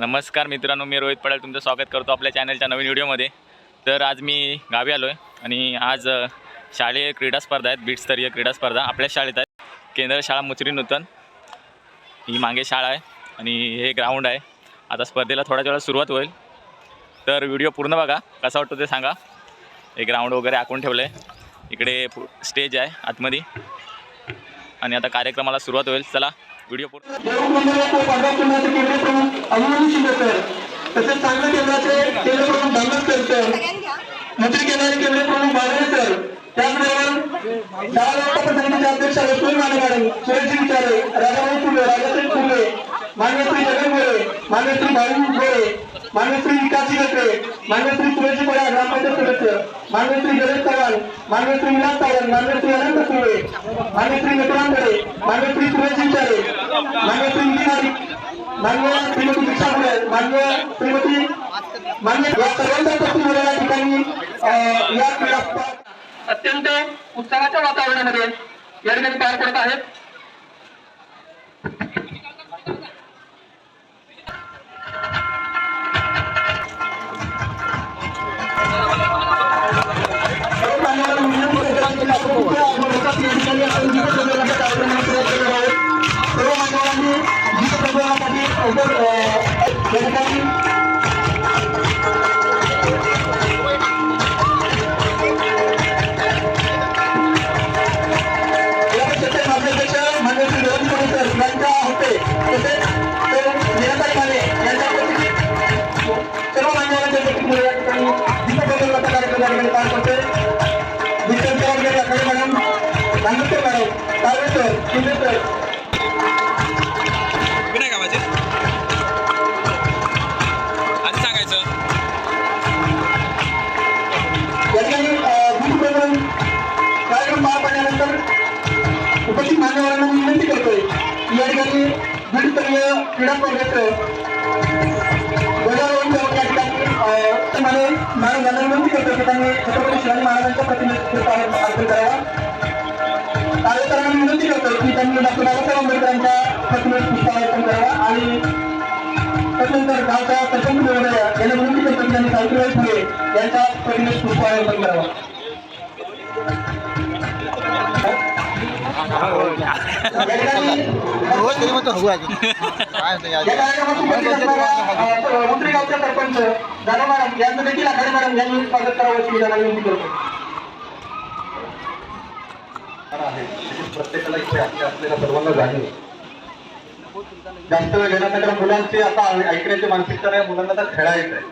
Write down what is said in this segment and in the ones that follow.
नमस्कार मित्रांनो मी रोहित पडाल तुमचं स्वागत करतो आपल्या चॅनलच्या नवीन व्हिडिओमध्ये. तर आज मी गावी आलो आहे आणि आज शालेय क्रीडा स्पर्धा आहेत बीटस्तरीय क्रीडा स्पर्धा आपल्या शाळेत आहेत. केंद्र शाळा मुचरी नूतन ही मागे शाळा आहे आणि हे ग्राउंड आहे. आता स्पर्धेला थोड्याच वेळात सुरुवात होईल. तर व्हिडिओ पूर्ण बघा कसा वाटतो ते सांगा. हे ग्राउंड वगैरे आखून ठेवलं आहे इकडे स्टेज आहे आतमध्ये. आणि आता कार्यक्रमाला सुरुवात होईल. चला व्हिडिओ पूर्ण तसेच चांगलं केंद्राचे केंद्र प्रमुख दामोदर सर मंत्री केंद्राचे केंद्र प्रमुख बालवे सर त्याचबरोबर शाळा व्यवस्थापन समितीचे अध्यक्ष रसूल माने मॅडम सुरेशजी विचारे राजाभाऊ फुले राजासाहेब फुले मान्यश्री जगन गोळे मान्यश्री भाऊ गोळे मान्यश्री विकासजी गटरे मान्यश्री तुळशी पडा ग्रामपंचायत सदस्य मान्यश्री गणेश चव्हाण मान्यश्री विलास चव्हाण मान्यश्री अनंत सुळे मान्यश्री विक्रांतरे मान्यश्री सुरेश विचारे मान्यश्री विजय मान्य श्रीमती दीक्षा पुढे मान्य श्रीमती मान्य या सर्वांच्या उपस्थित झालेल्या ठिकाणी या क्रीडा अत्यंत उत्साहाच्या वातावरणामध्ये या ठिकाणी पार पडत आहेत. आपण गीत संमेलनाचा सर्व मान्यवरांनी गीत संमेलनासाठी या ठिकाणी कुठे गावाचे आधी सांगायचं कार्यक्रम पार पडल्यानंतर उपस्थित मान्यवरांना मी विनंती करतोय या ठिकाणी बीडस्तरीय क्रीडा स्पर्धेचं विनंती करतो की त्यांनी छत्रपती शिवाजी महाराजांच्या प्रतिमेचं अर्पण करावा कार्यकर्त्यांना विनंती करतो की त्यांनी डॉक्टर बाबासाहेब आंबेडकरांच्या प्रतिमेस पुष्पार्पण करावा आणि त्याच्यानंतर गावच्या सरपंच महोदय यांना विनंती करतो की त्यांनी सावित्रीबाई फुले यांच्या प्रतिमेस पुष्पार्पण करावा. या ठिकाणी मंत्री गावचे सरपंच दादा मॅडम यांचं देखील आघाडी मॅडम यांनी स्वागत करावं अशी मी विनंती करतो प्रत्येकाला इथे सर्वांना जाणीव जास्त वेळ मुलांची आता ऐकण्याची मानसिकता नाही मुलांना तर खेळायचं आहे.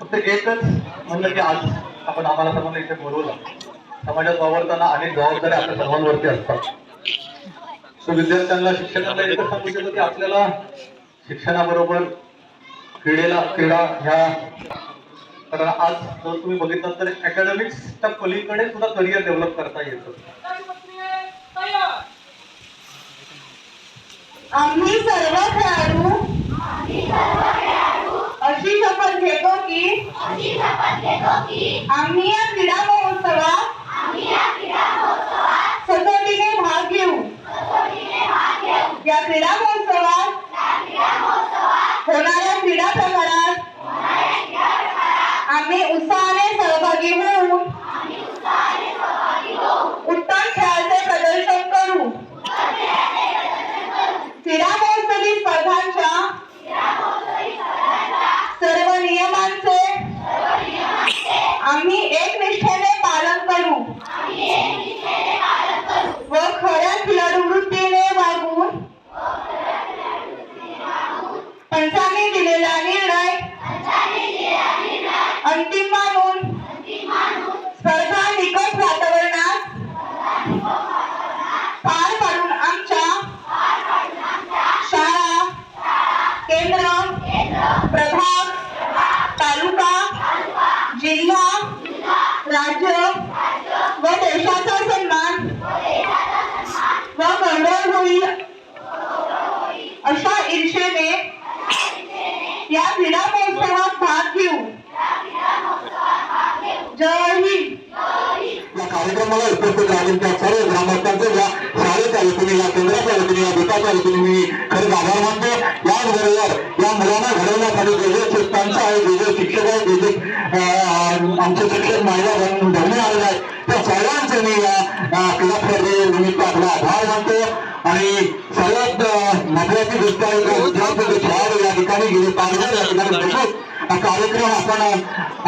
फक्त एकच म्हणलं की आज आपण आम्हाला सर्वांना इथे बोलवलं. समाजात वावरताना अनेक जबाबदाऱ्या आपल्या सर्वांवरती असतात. सो विद्यार्थ्यांना शिक्षकांना एकच सांगू शकतो की आपल्याला शिक्षणाबरोबर क्रीडेला क्रीडा ह्या कारण आज जर तुम्ही बघितलं तर अकॅडमिक्सच्या पलीकडे सुद्धा करिअर डेव्हलप करता येतं. आम्ही सर्व खेळाडू अशी शपथ घेतो की आम्ही या क्रीडा महोत्सवात सतोटीने भाग घेऊ. या क्रीडा महोत्सवात होणाऱ्या क्रीडा प्रकारात आम्ही उत्साहाने सहभागी होऊ. कार्यक्रमाला उपस्थित सर्व ग्रामस्थांचे या शाळेच्या वतीने या केंद्राच्या वतीने या गटाच्या वतीने मी खरंच आभार मानतो. याचबरोबर या मुलांना घडवण्यासाठी जे जे पंच आहे जे जे शिक्षक आहे जे जे आमचे शिक्षक महिला बन- भगिनी आलेले आहेत त्या सर्वांचे मी या अं, क्रीडा स्पर्धेनिमित्त आपला आभार मानतो. आणि सर्वात महत्वाची गोष्ट आहे की विद्यार्थी खेळाडू या ठिकाणी गेले पाच या ठिकाणी बसून हा कार्यक्रम आपण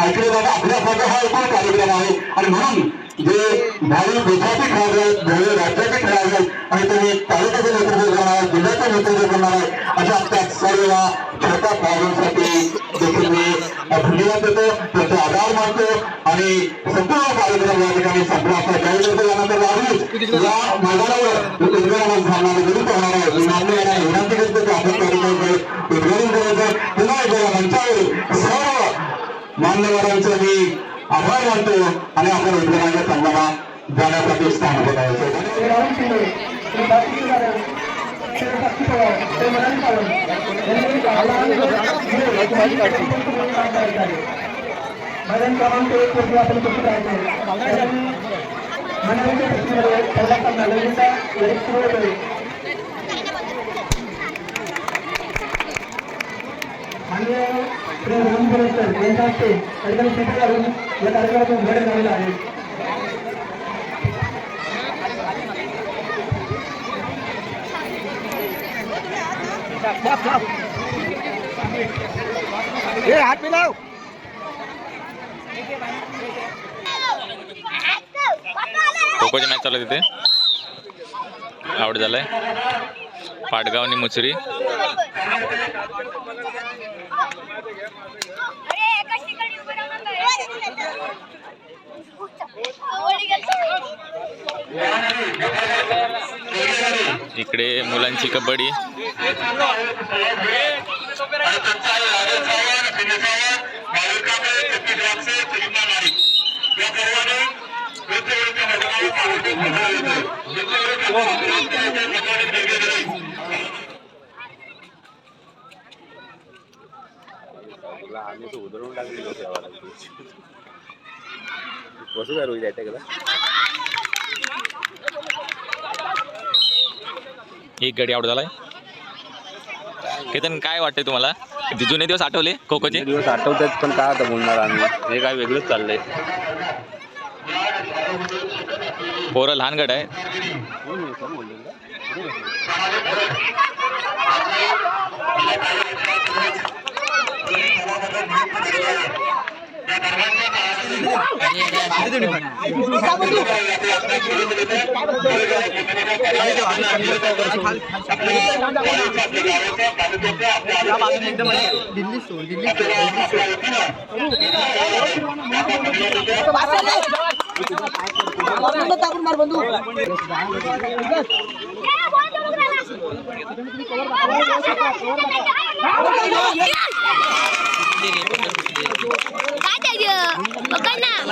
ऐकले बाबा आपल्यासाठी हा एकूण कार्यक्रम आहे. आणि म्हणून जे भावी देशाचे खेळाडू आहेत भावी राज्याचे खेळाडू आहेत आणि तुम्ही तालुक्याचे नेतृत्व करणार आहे जिल्ह्याचं नेतृत्व करणार आहे अशा त्या सर्व छोट्या खेळाडूंसाठी देखील मी धन्यवाद देतो त्याचे आभार मानतो आणि संपूर्ण कार्यक्रम या ठिकाणी संपला. असता काही यानंतर लागलीच या मैदानावर उद्घाटन सामना विरुद्ध होणार आहे. विनंती मान्य आहे विनंती करतो की आपण कार्यक्रम उद्घाटन करायचं पुन्हा एकदा या मंचावर सर्व मान्यवरांचं आभार मानतो आणि आपण उद्घाटनाच्या संघाला जाण्यासाठी स्थान भजन क्रमांक एक वरती आपण कसं राहायचं मनाच्या प्रश्नावर पहिला सामना ललिता एक सुरू माननीय श्री सर यांच्या हस्ते कार्यक्रम शेती करून या कार्यक्रमाचं उद्घाटन झालेलं आहे मॅच चालू आहे तिथे आउट झालाय. पाटगाव आणि मुचरी इकडे मुलांची कबड्डी. उधळून टाकली कसं काय रोहित आहे का? एक गडी आउट झालाय. केतन काय वाटतंय तुम्हाला? ते जुने दिवस आठवले खो खोचे दिवस आठवतात पण काय आता बोलणार आम्ही? हे काय वेगळंच चाललंय. पोरं लहान गड आहे. দিল্লি স্টোর দিল্লি টাকুন মার বন্ধু কভার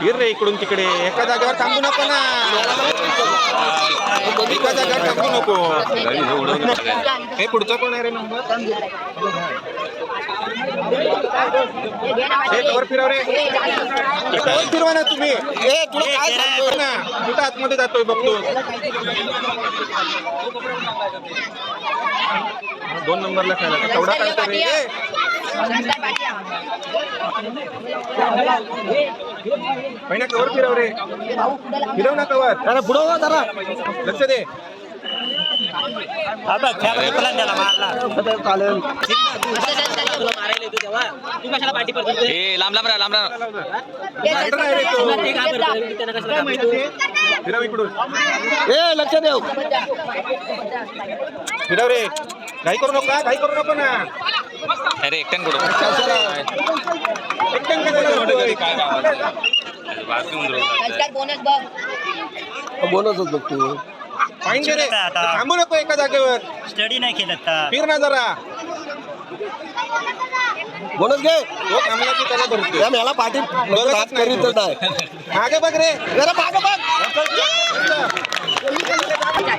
फिर रे इकडून तिकडे. एका जागेवर थांबू नको ना. एका जागेवर थांबू नको. हे पुढचा कोण आहे रे नंबर? कवर फिरव रे. कवर फिरवा ना तुम्ही. ए तुला काय सांगतोय? ना. कुठं आतमध्ये जातोय बघतो. दोन नंबरला खेळला तेवढा रे पहिला कवर फिरव रे. फिरव ना कवर. जरा पुढं हो जरा. लक्ष दे. चालेल ए लांब लांब राहा लांब राहा. फिरव इकडून. ए लक्ष देऊ. फिरव रे. काही करू नका काही करू नको ना. अरे एकट्यान कुठं? बोलतच बघ तू. फाईन दे रे थांबू नको एका जागेवर. स्टडी नाही केलं तर फिर ना जरा. बोनस घे. तो थांबला की त्याला धरतो या मेला पाठी हात करीतच नाही. मागे बघ रे. जरा मागं बघ.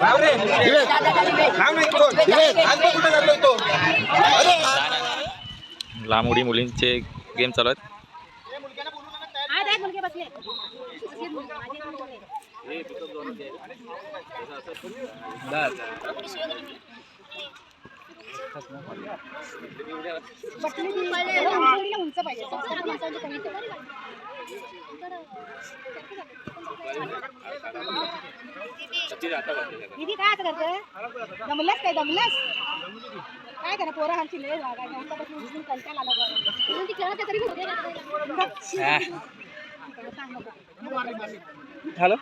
थांब रे. थांब ना इकडून आज बघ कुठे चाललोय तो. अरे लांब उडी मुलींचे गेम चालू आहेत. दीदी काय आता करते दमलास काय दमलास? काय करा पोरा आमची लय जागा आहे. कंटाळा आला ती तरी हॅलो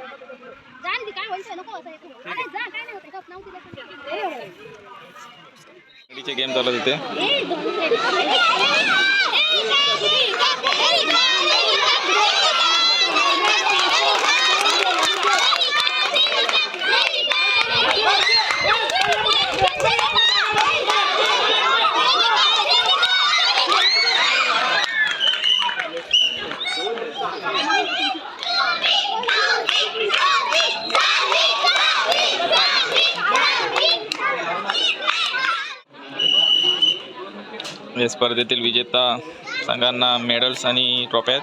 जा ना ती काय म्हणते नको. अरे जा काय नाही होत गेम चालू आहेत तिथे ए, या स्पर्धेतील विजेता संघांना मेडल्स आणि ट्रॉफ्या आहेत.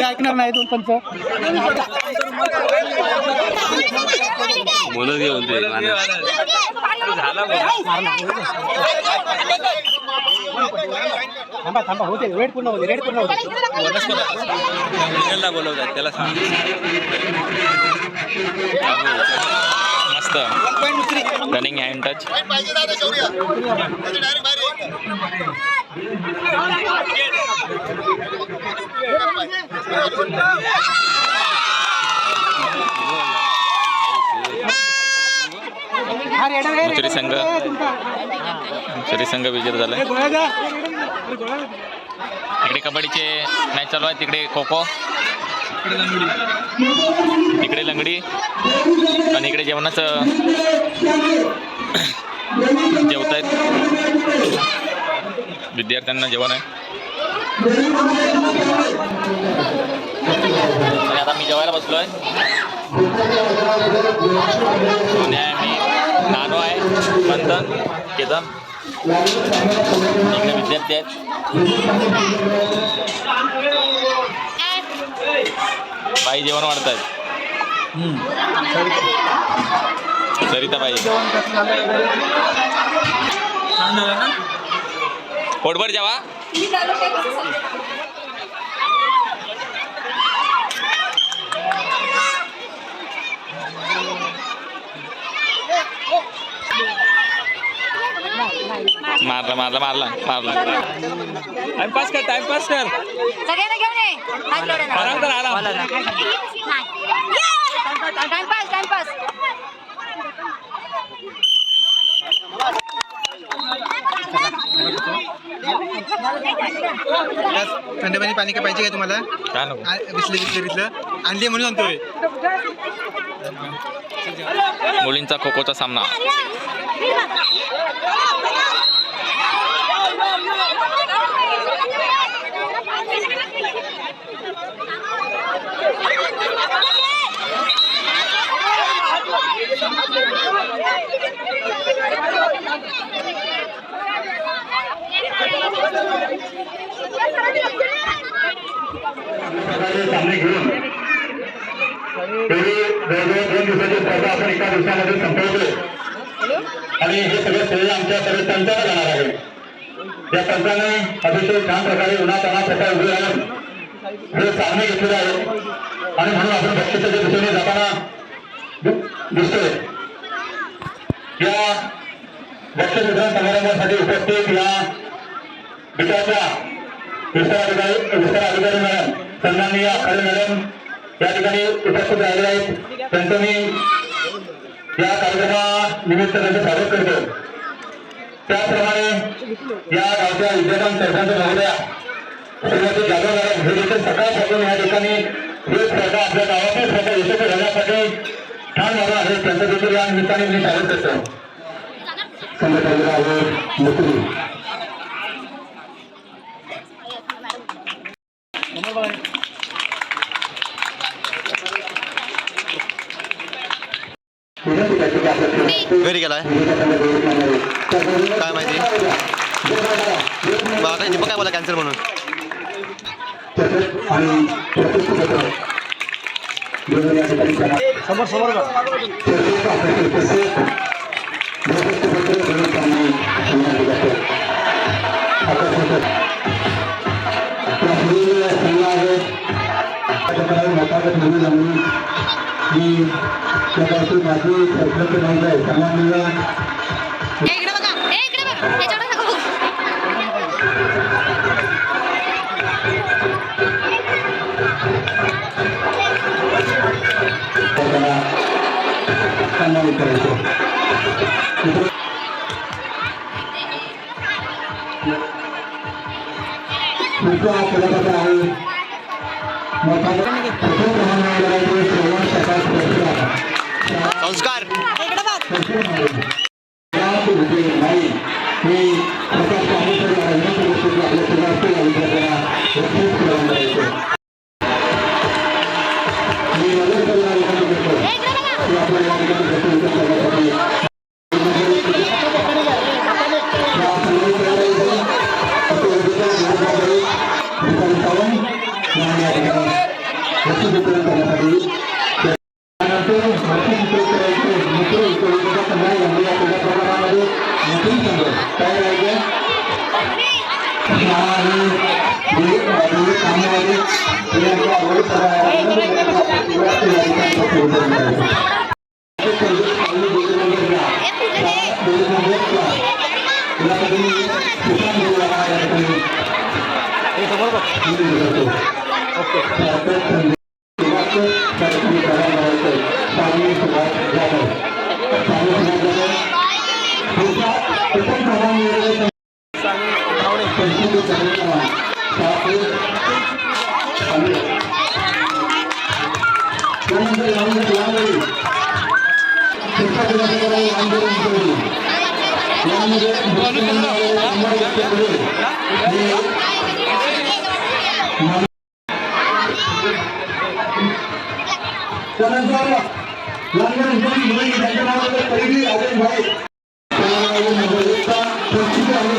ऐकणार नाही दोन पंच बोनस घेऊन ते थांबा थांबा होते वेळ पूर्ण होते रेड पूर्ण होते बोलवतात त्याला सांग. मस्त. रनिंग हँड टच मुचरी संघ मुचरी संघ विजेता झालाय इकडे कबड्डीचे मॅच चालू आहे तिकडे खो खो इकडे लंगडी. आणि इकडे जेवणाचं आहेत विद्यार्थ्यांना जेवण आहे. आणि आता मी जेवायला बसलो आहे आणि मी. नानो आहे. मंथन. केतन. इकडे विद्यार्थी आहेत. बाई जेवण वाढत आहेत सरिता बाई. पोटभर जेवा. मारला मारला मारला मारला. टाइमपास कर टाइमपास कर. सगळ्यांना घेऊन ये. ना. तर आला टाइमपास टाइमपास थंड पाणी पाणी काय पाहिजे काय तुम्हाला? बिसले बिसलेरीतलं आणली म्हणून आणतोय. मुलींचा खो खोचा सामने घेऊन पहिले दोन दोन दिवसाची स्पर्धा आपण एका दिवसामध्ये संपवतो आणि हे सगळं श्रेय आमच्या सर्व पंचाला जाणार आहे. या पंचाने अतिशय छान प्रकारे उन्हाताना प्रकार उभे राहून हे सामने घेतलेले आहे आणि म्हणून आपण बक्षिसाच्या दिशेने जाताना दिसतोय. या बक्षीस वितरण समारंभासाठी उपस्थित या बिटाच्या विस्तार अधिकारी विस्तार अधिकारी मॅडम सन्माननीय आखाडे मॅडम या ठिकाणी उपस्थित राहिले आहेत. त्यांचं मी या कार्यक्रमानिमित्त त्यांचं स्वागत करतो. त्याचप्रमाणे या गावच्या विद्यार्थ्यां सरपंच महोदया श्रीमती जाधव मॅडम हे देखील सकाळपासून या ठिकाणी ही स्पर्धा आपल्या गावातील स्पर्धा यशस्वी होण्यासाठी ठाण झाला आहे त्यांचं देखील या निमित्ताने मी स्वागत करतो. घरी गेलाय काय माहिती मला काही दीपक काय बोला कॅन्सर म्हणून समोर समोर माझी सरपंच नाही आहे सन्माननीय ए, इकडे बघा. ए, इकडे बघ. ह्याच्याकडे नका बघू. त्यांना सन्मानित ఓకే পরিচিত আমি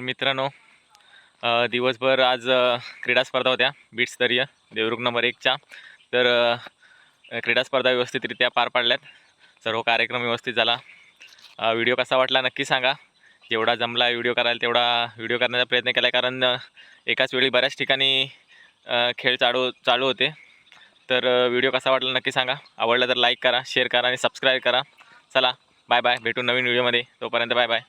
तर मित्रांनो दिवसभर आज क्रीडा स्पर्धा होत्या बीटस्तरीय देवरुख नंबर एकच्या तर क्रीडास्पर्धा क्रीडा स्पर्धा व्यवस्थितरित्या पार पाडल्यात. सर्व कार्यक्रम व्यवस्थित झाला. व्हिडिओ कसा वाटला नक्की सांगा. जेवढा जमला व्हिडिओ करायला तेवढा व्हिडिओ करण्याचा प्रयत्न केला आहे कारण एकाच वेळी बऱ्याच ठिकाणी खेळ चालू चालू होते. तर व्हिडिओ कसा वाटला नक्की सांगा. आवडला तर लाईक करा शेअर करा आणि सबस्क्राईब करा. चला बाय बाय. भेटू नवीन व्हिडिओमध्ये. तोपर्यंत बाय बाय.